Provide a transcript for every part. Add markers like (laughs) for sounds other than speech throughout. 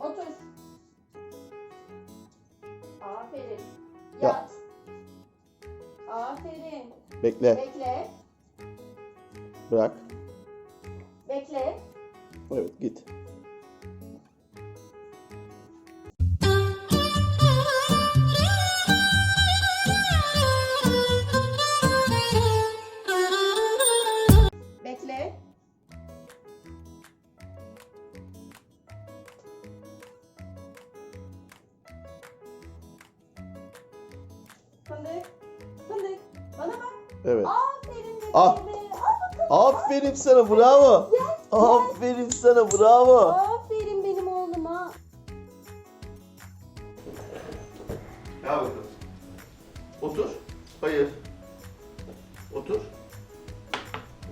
Otur. Aferin. Ya. Yat. Aferin. Bekle. Bekle. Bırak. Bekle. Evet git. Fındık. Fındık. Bana bak. Evet. Aferin bebeğime. Ah. Aferin sana bravo. Aferin sana bravo. Aferin benim oğluma. Gel bakalım. Otur. Hayır. Otur.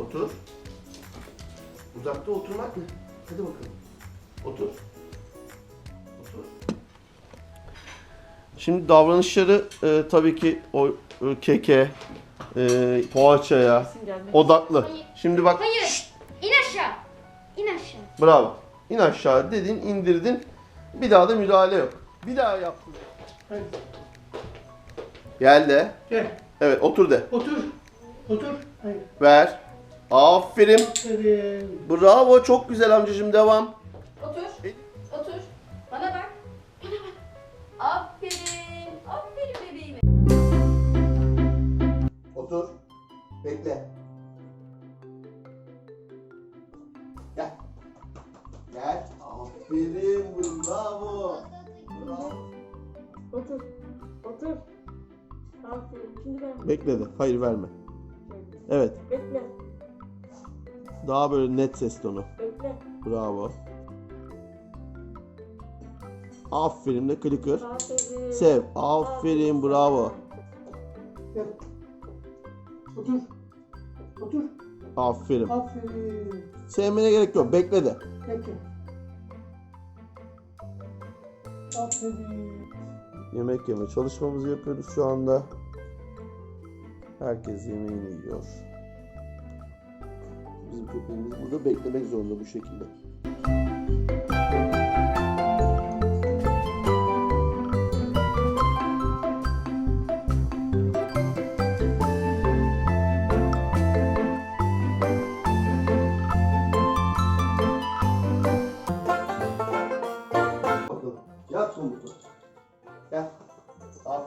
Otur. Uzakta oturmak mı? Hadi bakalım. Otur. Şimdi davranışları e, tabii ki o e, keke, e, poğaçaya odaklı. Hayır. Şimdi bak. Hayır. Şşt, İn aşağı. İn aşağı. bravo. İn aşağı dedin, indirdin. Bir daha da müdahale yok. Bir daha yaptın. Gel de. Gel. Evet otur de. Otur. Otur. Hayır. Ver. Aferin. Aferin. Bravo çok güzel amcacığım devam. Bekle. Gel. Gel. Aferin bravo. Bravo. Otur. Otur. Aferin. Şimdi ben Bekledi. Hayır verme. Evet. bekle. Daha böyle net ses tonu. Bekle. Bravo. Aferin de clicker. Aferin. Sev. Aferin bravo. Gel. Otur. Otur. Aferin. Aferin. Sevmene gerek yok. Bekle de. Peki. Aferin. Yemek yeme çalışmamızı yapıyoruz şu anda. Herkes yemeğini yiyor. Bizim köpeğimiz burada beklemek zorunda bu şekilde.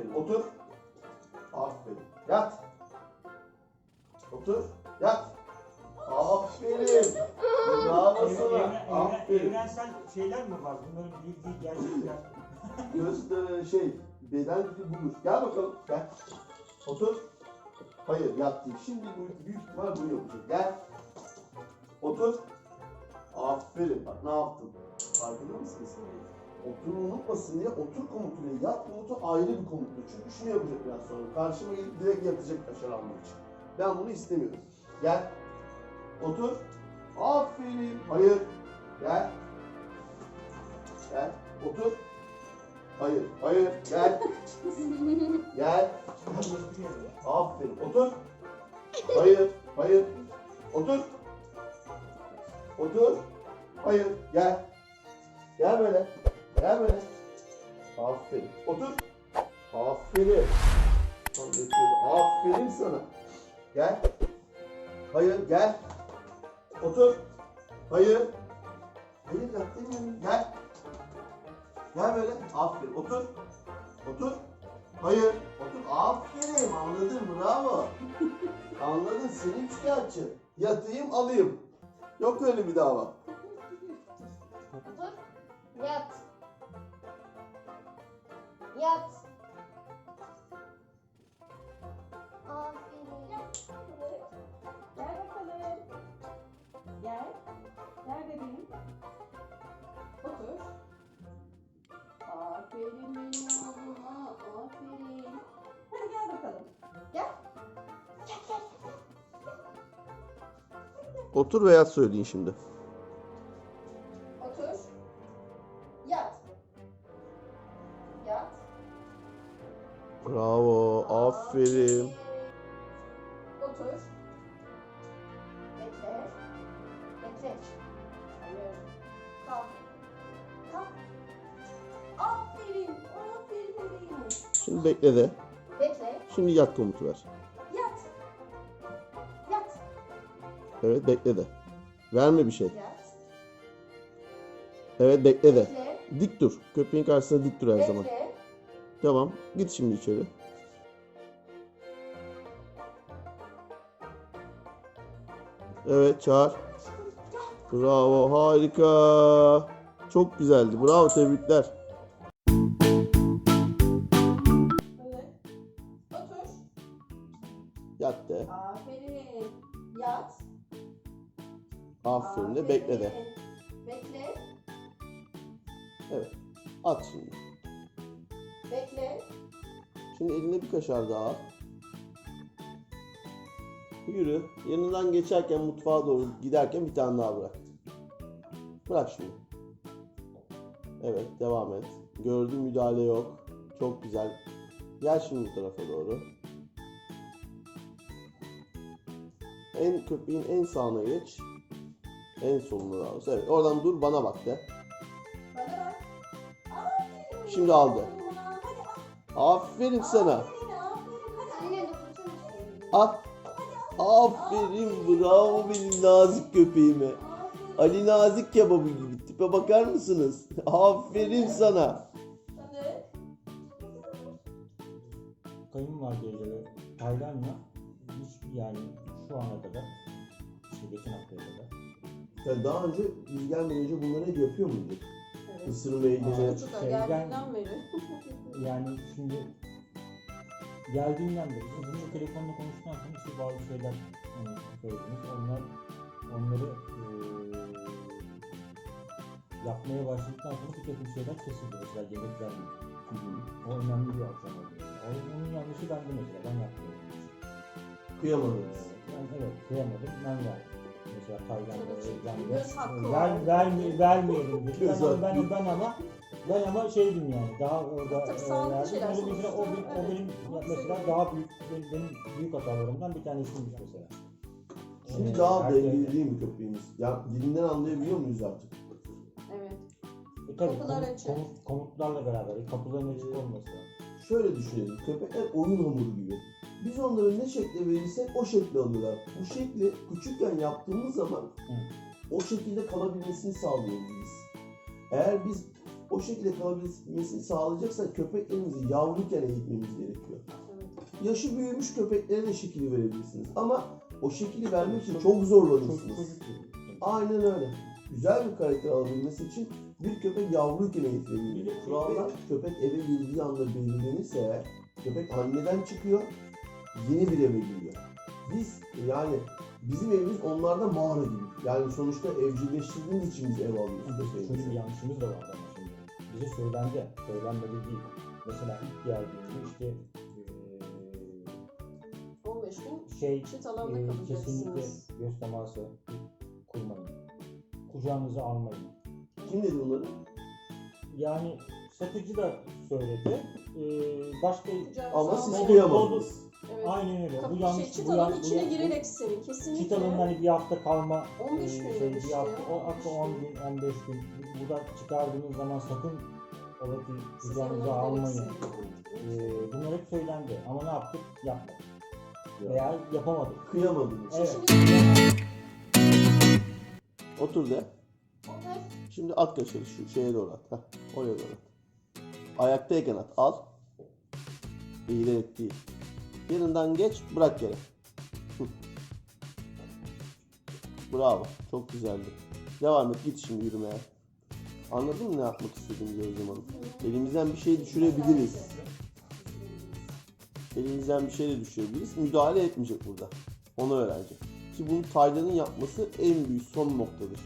Aferin. Otur. Aferin. Yat. Otur. Yat. Aferin. Bravo sana. Aferin. evrensel şeyler mi var? Bunların bildiği gerçekler. (laughs) Göz e, şey beden dili budur. Gel bakalım. Gel. Otur. Hayır yat değil. Şimdi bu büyük ihtimal bunu yapacak. Gel. Otur. Aferin. Bak ne yaptın? Farkında mısınız? Otur unutmasın diye otur komutuyla yat komutu ayrı bir komuttur. Çünkü şunu yapacak biraz sonra. Karşıma gelip direkt yatacak aşağı almak için. Ben bunu istemiyorum. Gel. Otur. Aferin. Hayır. Gel. Gel. Otur. Hayır. Hayır. Gel. Gel. Aferin. Otur. Hayır. Hayır. Otur. Otur. Hayır. Gel. Gel böyle. Gel böyle. Aferin. Otur. Aferin. Aferin sana. Gel. Hayır. Gel. Otur. Hayır. Hayır demiyorum. Gel. Gel böyle. Aferin. Otur. Otur. Hayır. Otur. Aferin. Anladın. Bravo. Anladın. Seni üçkağıtçı. Yatayım alayım. Yok öyle bir dava. Otur. Yat. Yat. Aferin. Gel bakalım. Gel. Gel bebeğim. Otur. Aferin benim oğluma. Aferin. Hadi gel bakalım. Gel. Gel gel. Otur ve yat söyleyin şimdi. Şimdi bekle de. Bekle. Şimdi yat komutu ver. Yat. Yat. Evet bekle de. Verme bir şey. Yat. Evet bekle de. Bekle. Dik dur. Köpeğin karşısında dik dur her zaman. Bekle. Tamam. Git şimdi içeri. Evet çağır. Bravo harika. Çok güzeldi. Bravo tebrikler. Bekle de. Bekle. Evet. At şimdi. Bekle. Şimdi eline bir kaşar daha al. Yürü. Yanından geçerken mutfağa doğru giderken bir tane daha bırak. Bırak şimdi. Evet devam et. Gördüm müdahale yok. Çok güzel. Gel şimdi bu tarafa doğru. En köpeğin en sağına geç. En soluna daha doğrusu. Evet oradan dur bana bak de. Bana bak. Aferin. Şimdi aldı. Hadi al. Aferin sana. Aferin. Aferin. Bravo benim nazik köpeğime. Ali Nazik kebabı gibi tipe bakar mısınız? Aferin sana. Hadi. Kayınvalideyle Taylan'la hiç yani şu ana kadar işte geçen haftaya kadar Ya daha önce biz gelmeden önce bunları hep yapıyor muyduk? Evet. Isırmayı gene. Çocuk da Şeyden- geldiğinden beri. (laughs) yani şimdi geldiğinden beri siz bunu telefonla konuştuktan sonra işte bazı şeyler hani söylediniz. Onlar onları eee yapmaya başladıktan sonra bir takım şeyler kesildi. Mesela yemekler gibi. O önemli bir akşam oldu. O, onun yanlışı bende mesela. Ben yapmıyorum. Kıyamadınız. Ben evet kıyamadım. Ben verdim. Mesela hakkı ver, verme, vermeyelim dedi. Ben, ben, ben ama ben ama şeydim yani daha orada Tabii e, sağlıklı şeyler mesela o, benim- o evet. benim mesela daha büyük benim, benim büyük hatalarımdan bir tanesiymiş mesela. Şimdi Ee, daha dengeli değil mi köpeğimiz? Ya dilinden anlayabiliyor muyuz artık? Evet. E, tabii Kapılar komut, açık. komut- komutlarla beraber kapıların açık olması lazım. Şöyle düşünelim. Köpekler oyun hamuru gibi. Biz onlara ne şekle verirsek o şekli alıyorlar. Bu şekli küçükken yaptığımız zaman o şekilde kalabilmesini sağlıyoruz biz. Eğer biz o şekilde kalabilmesini sağlayacaksak köpeklerimizi yavruyken eğitmemiz gerekiyor. Yaşı büyümüş köpeklere de şekil verebilirsiniz. Ama o şekili vermek için çok zorlanırsınız. Aynen öyle. Güzel bir karakter alabilmesi için bir köpek yavruyken eğitilebilir. Kurallar köpek eve girdiği anda belirlenirse eğer köpek anneden çıkıyor, yeni bir eve giriyor. Biz yani bizim evimiz onlarda mağara gibi. Yani sonuçta evcilleştirdiğimiz için biz ev alıyoruz Şöyle bir yanlışımız da var ama şimdi. Bize söylendi, söylenmedi değil. Mesela ilk geldiğinde işte eee 15 gün şey çit alanda eee, kesinlikle göz teması kurmayın. Kucağınıza almayın. Kim dedi bunları? Yani satıcı da söyledi. Eee başka Kucağınıza Ama siz almayın. Evet. aynen öyle. Kapı bu yanlış. şey, bu içine bu- girerek sevin. Kesinlikle. Çit alanın hani bir hafta kalma 15 eee, gün şey, bir hafta, o hatta 10 15 gün, 15 gün. Bu da çıkardığınız zaman sakın ola ki kucağınıza almayın. Ee, bunlar hep söylendi ama ne yaptık? Yapmadık. Ya. Veya yapamadık. Kıyamadınız. Evet. Otur de. Şimdi at kaşarı şu şeye doğru at. Heh, oraya doğru at. Ayaktayken at. Al. Eğilerek değil. Yanından geç, bırak yere. Bravo. Çok güzeldi. Devam et. Git şimdi yürümeye. Anladın mı ne yapmak istediğimizi Özlem Hanım? Elimizden bir şey düşürebiliriz. Elimizden bir şey de düşürebiliriz. Müdahale etmeyecek burada. Onu öğrenecek. Ki bunu Taylan'ın yapması en büyük son noktadır.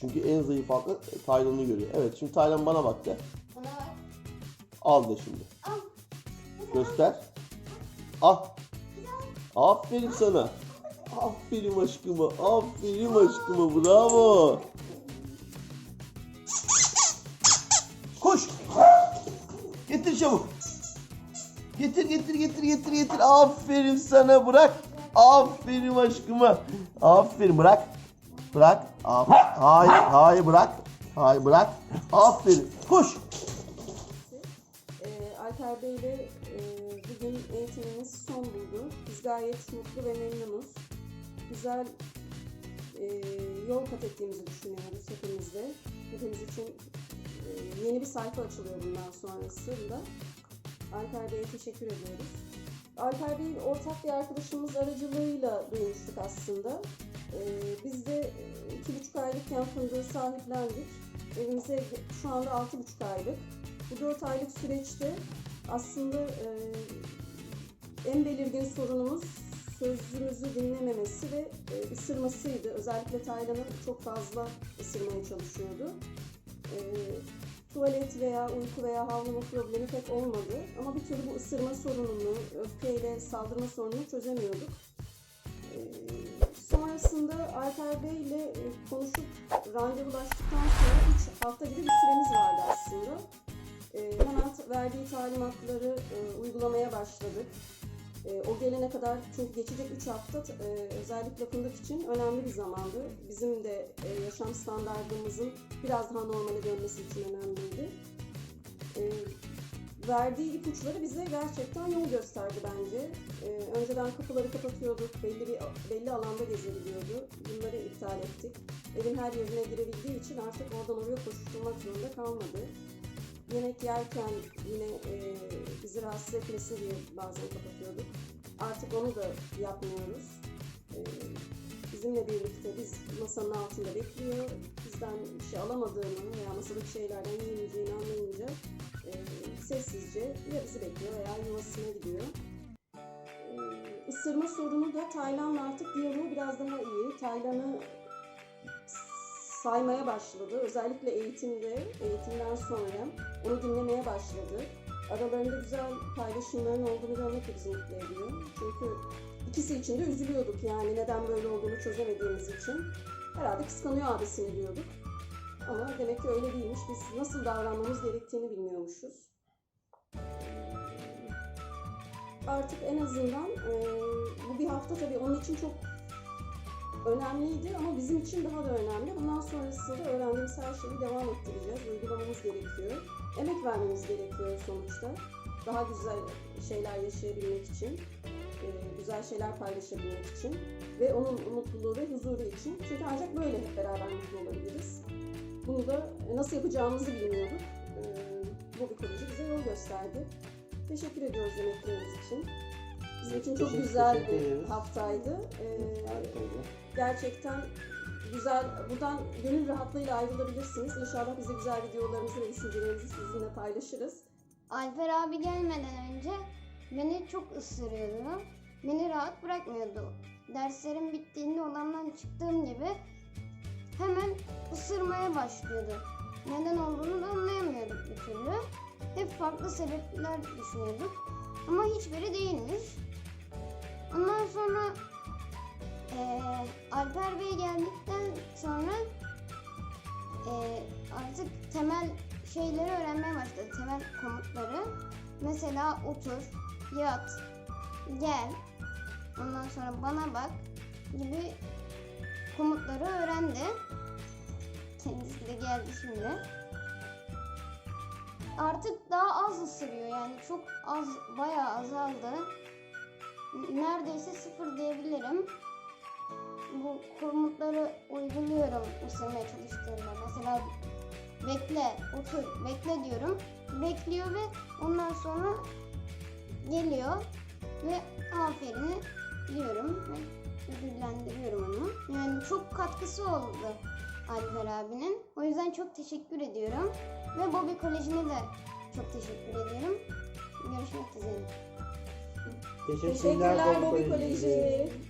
Çünkü en zayıf aklı Taylan'ı görüyor. Evet şimdi Taylan bana bak de. Bana bak. Al de şimdi. Al. Göster. Al. Aferin sana. Aferin aşkıma. Aferin aşkıma. Bravo. Koş. Getir çabuk. Getir getir getir getir getir. Aferin sana bırak. Aferin aşkıma. Aferin bırak. Bırak. Af- Hayır hayır bırak. Hayır bırak. Aferin. Koş. Alper Bey ile e, bugün eğitimimiz son buldu. Biz gayet mutlu ve memnunuz. Güzel e, yol kat ettiğimizi düşünüyoruz hepimiz de. Hepimiz için e, yeni bir sayfa açılıyor bundan sonrasında. Alper Bey'e teşekkür ediyoruz. Alper Bey'in ortak bir arkadaşımız aracılığıyla duymuştuk aslında. E, biz de e, iki buçuk aylıkken fındığı sahiplendik. Evimize şu anda altı buçuk aylık. Bu 4 aylık süreçte aslında e, en belirgin sorunumuz sözümüzü dinlememesi ve e, ısırmasıydı. Özellikle Taylan'ı çok fazla ısırmaya çalışıyordu. E, tuvalet veya uyku veya havlama problemi pek olmadı. Ama bir türlü bu ısırma sorununu, öfkeyle saldırma sorununu çözemiyorduk. E, sonrasında Alper Bey ile e, konuşup randevulaştıktan sonra 3 hafta gibi bir süremiz vardı aslında. Hemen verdiği talimatları e, uygulamaya başladık. E, o gelene kadar çünkü geçecek 3 hafta e, özellikle fındık için önemli bir zamandı. Bizim de yaşam standartımızın biraz daha normale dönmesi için önemliydi. Verdiği ipuçları bize gerçekten yol gösterdi bence. Önceden kapıları kapatıyorduk, belli bir belli alanda gezebiliyordu. Bunları iptal ettik. Evin her yerine girebildiği için artık oradan oraya koşturmak zorunda kalmadı. Yemek yerken yine e, bizi rahatsız etmesin diye bazen kapatıyorduk. Artık onu da yapmıyoruz. E, bizimle birlikte biz masanın altında bekliyor. Bizden bir şey alamadığını veya masadaki şeylerden yiyemeyeceğini anlayınca e, sessizce ya bizi bekliyor veya yuvasına gidiyor. E, ısırma sorunu da Taylan'la artık diyaloğu biraz daha iyi. Taylan'ı saymaya başladı. Özellikle eğitimde, eğitimden sonra onu dinlemeye başladı. Aralarında güzel paylaşımların olduğunu görmek de bizi mutlu ediyor. Çünkü ikisi için de üzülüyorduk yani neden böyle olduğunu çözemediğimiz için. Herhalde kıskanıyor abisini diyorduk. Ama demek ki öyle değilmiş. Biz nasıl davranmamız gerektiğini bilmiyormuşuz. Artık en azından eee, bu bir hafta tabii onun için çok önemliydi ama bizim için daha da önemli. Bundan sonrasında öğrendiğimiz her şeyi devam ettireceğiz. Uygulamamız gerekiyor. Emek vermemiz gerekiyor sonuçta. Daha güzel şeyler yaşayabilmek için, e, güzel şeyler paylaşabilmek için ve onun mutluluğu ve huzuru için. Çünkü ancak böyle hep beraber mutlu olabiliriz. Bunu da nasıl yapacağımızı bilmiyorduk. E, Bu bir bize yol gösterdi. Teşekkür ediyoruz emekleriniz için. Bizim için çok güzel bir haftaydı. E, Harikaydı. Gerçekten güzel, buradan gönül rahatlığıyla ayrılabilirsiniz. İnşallah biz de güzel videolarımızı ve düşüncelerimizi sizinle paylaşırız. Alper abi gelmeden önce beni çok ısırıyordu. Beni rahat bırakmıyordu. Derslerim bittiğinde odamdan çıktığım gibi hemen ısırmaya başlıyordu. Neden olduğunu da anlayamıyorduk bir türlü. Hep farklı sebepler düşünüyorduk. Ama hiçbiri değilmiş. Ondan sonra eee, Alper Bey geldikten sonra eee, artık temel şeyleri öğrenmeye başladı. Temel komutları. Mesela otur, yat, gel, ondan sonra bana bak gibi komutları öğrendi. Kendisi de geldi şimdi. Artık daha az ısırıyor yani çok az, bayağı azaldı. Neredeyse sıfır diyebilirim. Bu komutları uyguluyorum ısırmaya çalıştığımda. Mesela bekle, otur, bekle diyorum. Bekliyor ve ondan sonra geliyor ve aferini diyorum ve ödüllendiriyorum onu. Yani çok katkısı oldu Alper abinin. O yüzden çok teşekkür ediyorum. Ve Bobby Koleji'ne de çok teşekkür ediyorum. Görüşmek üzere. Teşekkürler, Teşekkürler Bobby Bobby Koleji. Koleji.